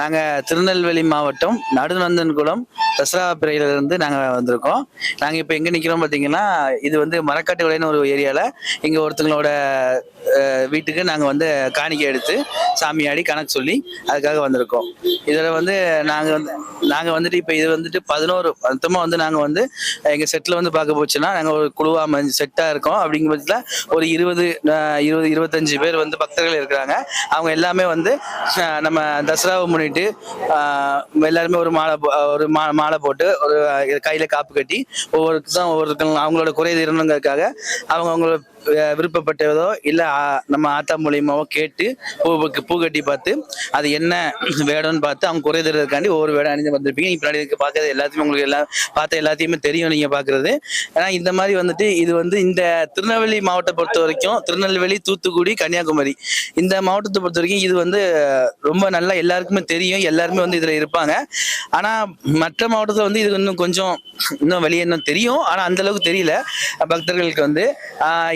நாங்கள் திருநெல்வேலி மாவட்டம் நடுநந்தன்குளம் தசரா பிறையிலிருந்து நாங்கள் வந்திருக்கோம். நாங்கள் இப்போ எங்கே நிற்கிறோம் பார்த்தீங்கன்னா இது வந்து மரக்காட்டு விலைன்னு ஒரு ஏரியாவில் இங்கே ஒருத்தங்களோட வீட்டுக்கு நாங்கள் வந்து காணிக்கை எடுத்து சாமியாடி கணக்கு சொல்லி அதுக்காக வந்திருக்கோம். இதில் வந்து நாங்கள் வந்து நாங்கள் வந்துட்டு இப்போ இது வந்துட்டு பதினோரு மொத்தமாக வந்து நாங்கள் வந்து எங்கள் செட்டில் வந்து பார்க்க போச்சுன்னா நாங்கள் ஒரு குழுவாக செட்டாக இருக்கோம். அப்படிங்கிற பட்சத்தில் ஒரு இருபது இருபது இருபத்தஞ்சு பேர் வந்து பக்தர்கள் இருக்கிறாங்க. அவங்க எல்லாமே வந்து நம்ம தசராவை முன்னிட்டு எல்லாருமே ஒரு மாலை ஒரு மா மாலை போட்டு ஒரு கையில் கையில காப்பு கட்டி ஒவ்வொருக்கும் ஒவ்வொருத்தங்க அவங்களோட குறை தீரணுங்கிறதுக்காக அவங்க அவங்களோட விருப்பப்பட்டதோ இல்லை நம்ம ஆத்தா மூலியமாவோ கேட்டு பூ பூ கட்டி பார்த்து அது என்ன வேடம்னு பார்த்து அவங்க குறை தீர்றதுக்காண்டி ஒவ்வொரு வேடம் அணிஞ்சு வந்திருப்பீங்க. இப்போ பின்னாடி பார்க்கறது எல்லாத்தையுமே உங்களுக்கு எல்லாம் பார்த்த எல்லாத்தையுமே தெரியும் நீங்க பார்க்கறது. ஏன்னா இந்த மாதிரி வந்துட்டு இது வந்து இந்த திருநெல்வேலி மாவட்டத்தை பொறுத்த வரைக்கும் திருநெல்வேலி தூத்துக்குடி கன்னியாகுமரி இந்த மாவட்டத்தை பொறுத்த வரைக்கும் இது வந்து ரொம்ப நல்லா எல்லாருக்குமே தெரியும். எல்லாருமே வந்து இதுல இருப்பாங்க. ஆனா மற்ற மாவட்டத்தில் வந்து இது இன்னும் கொஞ்சம் இன்னும் வெளியே இன்னும் தெரியும். ஆனா அந்த அளவுக்கு தெரியல. பக்தர்களுக்கு வந்து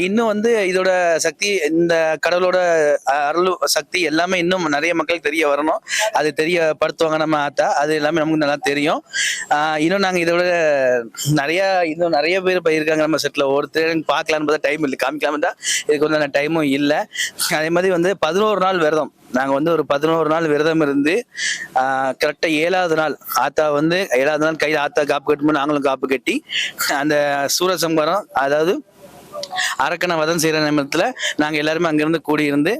இன்னும் இன்னும் வந்து இதோட சக்தி இந்த கடவுளோட அருள் சக்தி எல்லாமே இன்னும் நிறைய மக்களுக்கு தெரிய வரணும். அது தெரியப்படுத்துவாங்க நம்ம ஆத்தா. அது எல்லாமே நமக்கு நல்லா தெரியும். இன்னும் நாங்க இதோட நிறைய இன்னும் நிறைய பேர் போயிருக்காங்க இருக்காங்க. நம்ம செட்ல ஒருத்தர் பார்க்கலான்னு பார்த்தா டைம் இல்லை. காமிக்கலாம் தான் இதுக்கு வந்து டைமும் இல்லை. அதே மாதிரி வந்து பதினோரு நாள் விரதம். நாங்கள் வந்து ஒரு பதினோரு நாள் விரதம் இருந்து கரெக்டாக ஏழாவது நாள் ஆத்தா வந்து ஏழாவது நாள் கையில் ஆத்தா காப்பு கட்டும்போது நாங்களும் காப்பு கட்டி அந்த சூரசம்காரம் அதாவது அரக்கனை வதம் செய்கிற நிமிடத்தில் நாங்கள் எல்லாருமே அங்கேருந்து கூடியிருந்து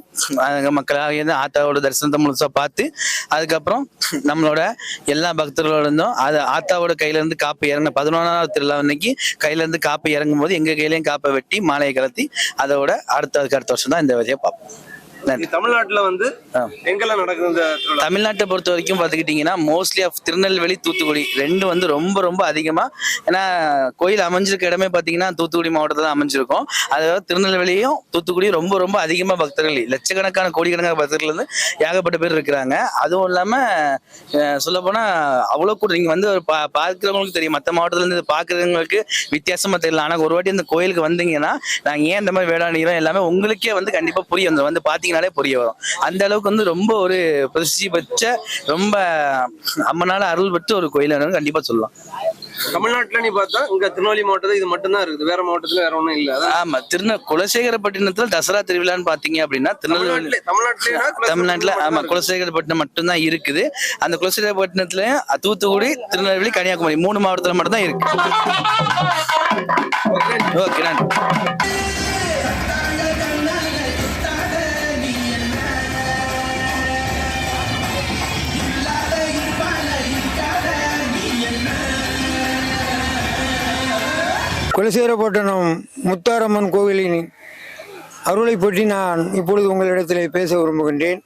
அங்க மக்களாக இருந்து ஆத்தாவோட தரிசனத்தை முழுசாக பார்த்து அதுக்கப்புறம் நம்மளோட எல்லா பக்தர்களோட இருந்தும் அது ஆத்தாவோட கையிலேருந்து காப்பு இறங்கின பதினொன்றாவது திருவிழா அன்னைக்கு கையிலேருந்து காப்பு இறங்கும் போது எங்கள் கையிலையும் காப்பை வெட்டி மாலையை கலத்தி அதோட அடுத்த அதுக்கு அடுத்த வருஷம் தான் இந்த வழியை பார்ப்போம். தமிழ்நாட்டுல வந்து. எங்கெல்லாம் நடக்குது இந்த தமிழ்நாட்டை பொறுத்த வரைக்கும் பார்த்துக்கிட்டிங்கன்னா மோஸ்ட்லி ஆஃப் திருநெல்வேலி தூத்துக்குடி ரெண்டு வந்து ரொம்ப ரொம்ப அதிகமாக ஏன்னா கோயில் அமைஞ்சிருக்க இடமே பார்த்தீங்கன்னா தூத்துக்குடி மாவட்டத்தில் அமைஞ்சிருக்கும். அதாவது திருநெல்வேலியும் தூத்துக்குடியும் ரொம்ப ரொம்ப அதிகமாக பக்தர்கள் லட்சக்கணக்கான கோடிக்கணக்கான பக்தர்கள் வந்து ஏகப்பட்ட பேர் இருக்கிறாங்க. அதுவும் இல்லாமல் சொல்லப்போனால் அவ்வளோ கூட நீங்கள் வந்து பா பார்க்குறவங்களுக்கு தெரியும். மற்ற மாவட்டத்துலேருந்து இதை பார்க்குறவங்களுக்கு வித்தியாசமாக தெரியல. ஆனால் ஒரு வாட்டி இந்த கோயிலுக்கு வந்தீங்கன்னா நாங்கள் ஏன் இந்த மாதிரி வேளாண்மைகிறோம் எல்லாமே உங்களுக்கே வந்து கண்டிப்பாக புரிய வந்து பார்த்தீங்கனாலே புரிய வரும். அந்த அளவுக்கு வந்து ரொம்ப ஒரு பிரசித்தி பெற்ற ரொம்ப அம்மனால அருள் பெற்ற ஒரு கோயில் கண்டிப்பா சொல்லலாம். தமிழ்நாட்டுல நீ பார்த்தா இங்க திருநெல்வேலி மாவட்டத்துல இது மட்டும் தான் இருக்குது வேற மாவட்டத்துல வேற ஒண்ணும் இல்ல. ஆமா திருநெ குலசேகரப்பட்டினத்துல தசரா திருவிழான்னு பாத்தீங்க அப்படின்னா திருநெல்வேலி தமிழ்நாட்டுல தமிழ்நாட்டுல தமிழ்நாட்டுல ஆமா குலசேகரப்பட்டினம் மட்டும்தான் இருக்குது. அந்த குலசேகரப்பட்டினத்துல தூத்துக்குடி திருநெல்வேலி கன்னியாகுமரி மூணு மாவட்டத்துல மட்டும்தான் இருக்கு. ஓகே நன்றி. குலசேரப்பட்டினம் முத்தாரம்மன் கோவிலின் அருளை பற்றி நான் இப்பொழுது உங்களிடத்திலே பேச விரும்புகின்றேன்.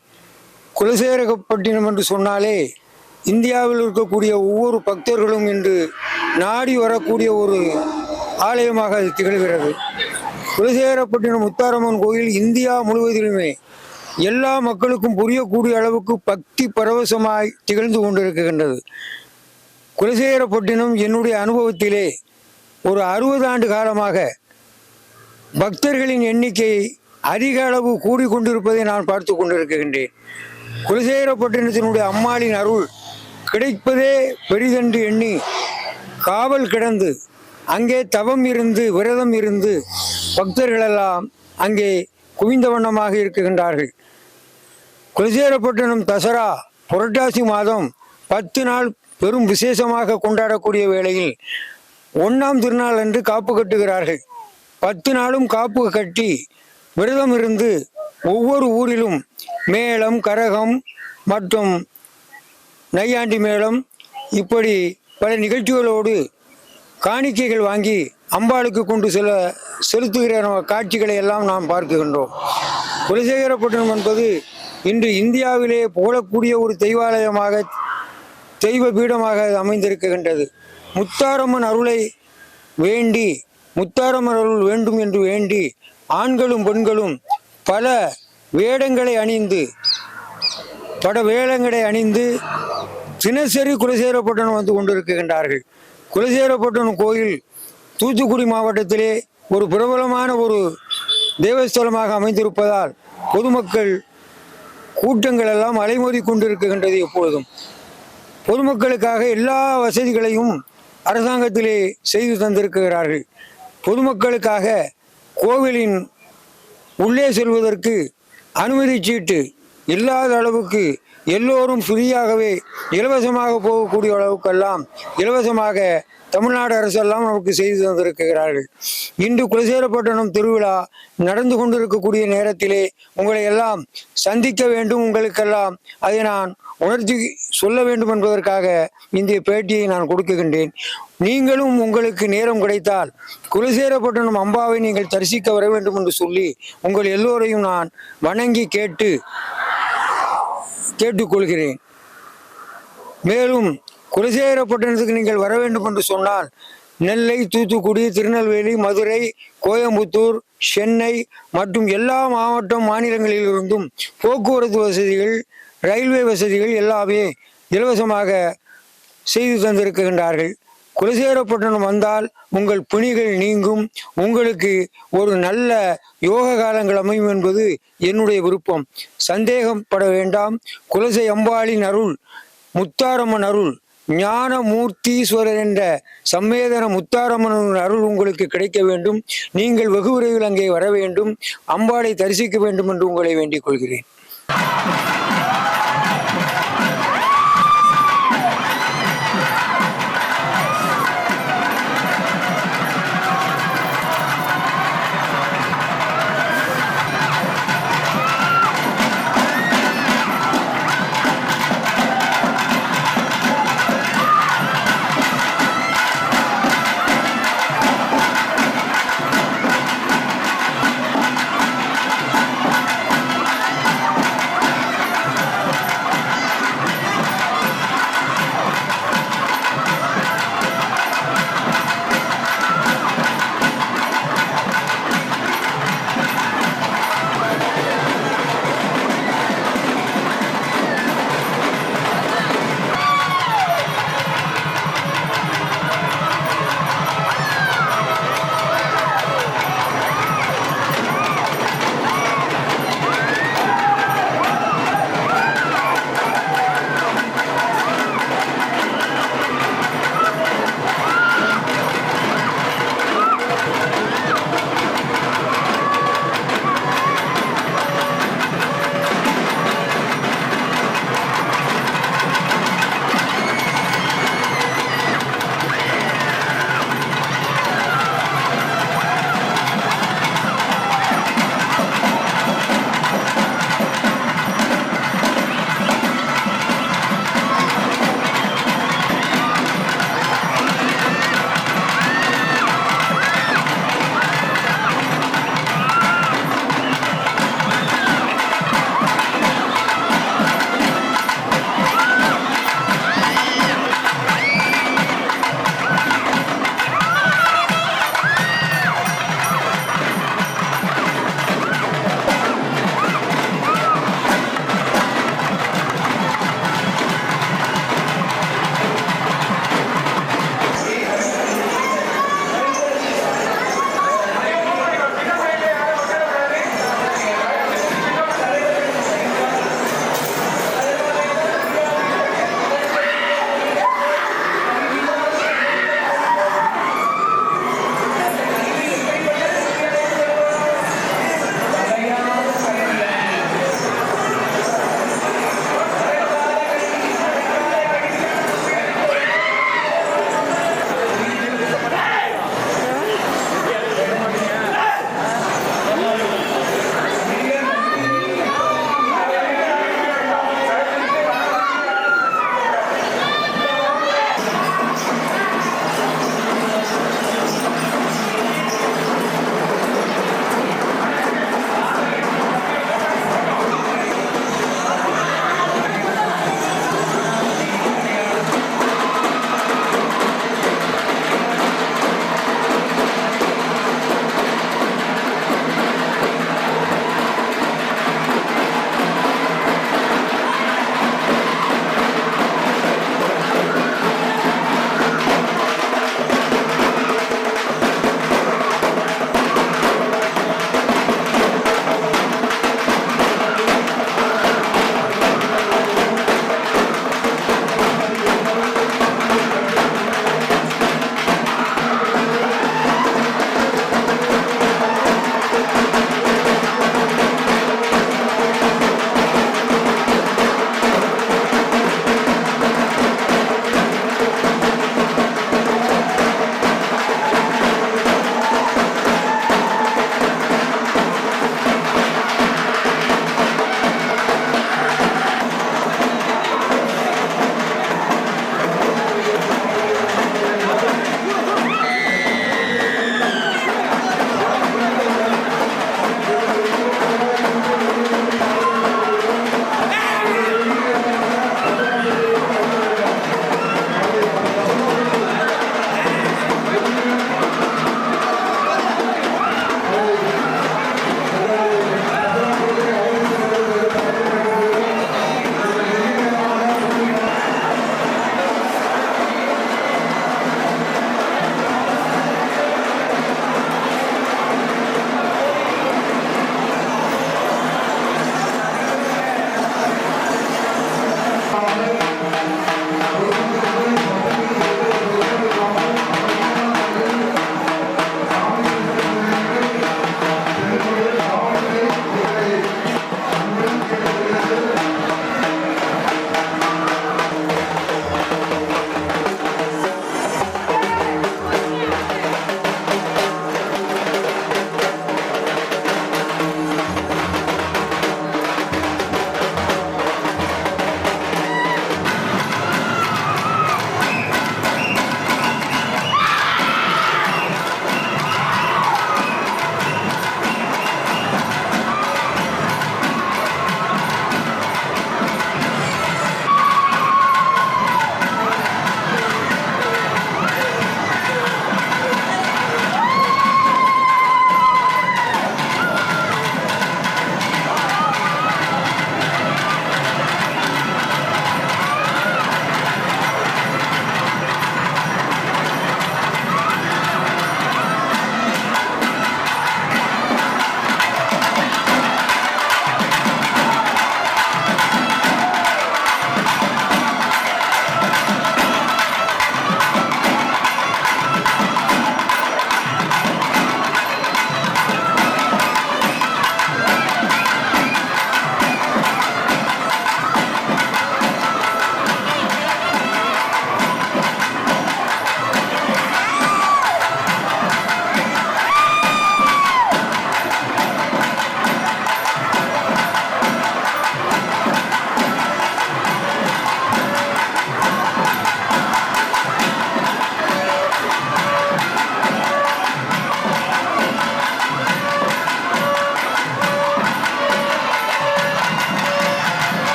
குலசேரப்பட்டினம் என்று சொன்னாலே இந்தியாவில் இருக்கக்கூடிய ஒவ்வொரு பக்தர்களும் இன்று நாடி வரக்கூடிய ஒரு ஆலயமாக அது திகழ்கிறது. குலசேரப்பட்டினம் முத்தாரம்மன் கோயில் இந்தியா முழுவதிலுமே எல்லா மக்களுக்கும் புரியக்கூடிய அளவுக்கு பக்தி பரவசமாய் திகழ்ந்து கொண்டிருக்கின்றது. குலசேகரப்பட்டினம் என்னுடைய அனுபவத்திலே ஒரு அறுபது ஆண்டு காலமாக பக்தர்களின் எண்ணிக்கை அதிக அளவு கூடிக்கொண்டிருப்பதை நான் பார்த்து கொண்டிருக்கின்றேன். குலசேகரப்பட்டினத்தினுடைய அம்மாளின் அருள் கிடைப்பதே பெரிதென்று எண்ணி காவல் கிடந்து அங்கே தவம் இருந்து விரதம் இருந்து பக்தர்களெல்லாம் அங்கே குவிந்த வண்ணமாக இருக்குகின்றார்கள் குலசேகரப்பட்டினம் தசரா புரட்டாசி மாதம் பத்து நாள் பெரும் விசேஷமாக கொண்டாடக்கூடிய வேளையில் ஒன்றாம் திருநாள் அன்று காப்பு கட்டுகிறார்கள். பத்து நாளும் காப்பு கட்டி விரதம் இருந்து ஒவ்வொரு ஊரிலும் மேளம் கரகம் மற்றும் நையாண்டி மேளம் இப்படி பல நிகழ்ச்சிகளோடு காணிக்கைகள் வாங்கி அம்பாளுக்கு கொண்டு செல்ல செலுத்துகிற காட்சிகளை எல்லாம் நாம் பார்க்கின்றோம். குலசேகரப்பட்டினம் என்பது இன்று இந்தியாவிலே புகழக்கூடிய ஒரு தெய்வாலயமாக தெய்வ பீடமாக அமைந்திருக்கின்றது. முத்தாரம்மன் அருளை வேண்டி முத்தாரம்மன் அருள் வேண்டும் என்று வேண்டி ஆண்களும் பெண்களும் பல வேடங்களை அணிந்து பட வேடங்களை அணிந்து தினசரி குலசேரப்பட்டணம் வந்து கொண்டிருக்கின்றார்கள். குலசேரப்பட்டணம் கோயில் தூத்துக்குடி மாவட்டத்திலே ஒரு பிரபலமான ஒரு தேவஸ்தலமாக அமைந்திருப்பதால் பொதுமக்கள் கூட்டங்கள் எல்லாம் அலைமோதி கொண்டிருக்கின்றது எப்பொழுதும். பொதுமக்களுக்காக எல்லா வசதிகளையும் அரசாங்கத்திலே செய்து தந்திருக்கிறார்கள். பொதுமக்களுக்காக கோவிலின் உள்ளே செல்வதற்கு அனுமதி சீட்டு இல்லாத அளவுக்கு எல்லோரும் ஃப்ரீயாகவே இலவசமாக போகக்கூடிய அளவுக்கெல்லாம் இலவசமாக தமிழ்நாடு அரசெல்லாம் நமக்கு செய்து தந்திருக்கிறார்கள். இன்று குலசேரப்பட்டினம் திருவிழா நடந்து கொண்டிருக்கக்கூடிய நேரத்திலே உங்களை எல்லாம் சந்திக்க வேண்டும். உங்களுக்கெல்லாம் அதை நான் உணர்த்தி சொல்ல வேண்டும் என்பதற்காக இந்த பேட்டியை நான் கொடுக்குகின்றேன். நீங்களும் உங்களுக்கு நேரம் கிடைத்தால் குலசேரப்பட்டினம் அம்பாவை நீங்கள் தரிசிக்க வர வேண்டும் என்று சொல்லி உங்கள் எல்லோரையும் நான் வணங்கி கேட்டு கேட்டுக்கொள்கிறேன். மேலும் குலசேகரப்பட்டினத்துக்கு நீங்கள் வர வேண்டும் என்று சொன்னால் நெல்லை தூத்துக்குடி திருநெல்வேலி மதுரை கோயம்புத்தூர் சென்னை மற்றும் எல்லா மாவட்டம் மாநிலங்களிலிருந்தும் போக்குவரத்து வசதிகள் ரயில்வே வசதிகள் எல்லாமே இலவசமாக செய்து தந்திருக்கின்றார்கள். குலசேகரப்பட்டினம் வந்தால் உங்கள் பிணிகள் நீங்கும். உங்களுக்கு ஒரு நல்ல யோக காலங்கள் அமையும் என்பது என்னுடைய விருப்பம். சந்தேகப்பட வேண்டாம். குலசை அம்பாளின் அருள் முத்தாரம்மன் அருள் ஞான மூர்த்தீஸ்வரர் என்ற சம்மேதன முத்தாரம்மன் அருள் உங்களுக்கு கிடைக்க வேண்டும். நீங்கள் வெகு விரைவில் அங்கே வர வேண்டும். அம்பாளை தரிசிக்க வேண்டும் என்று உங்களை வேண்டிக் கொள்கிறேன்.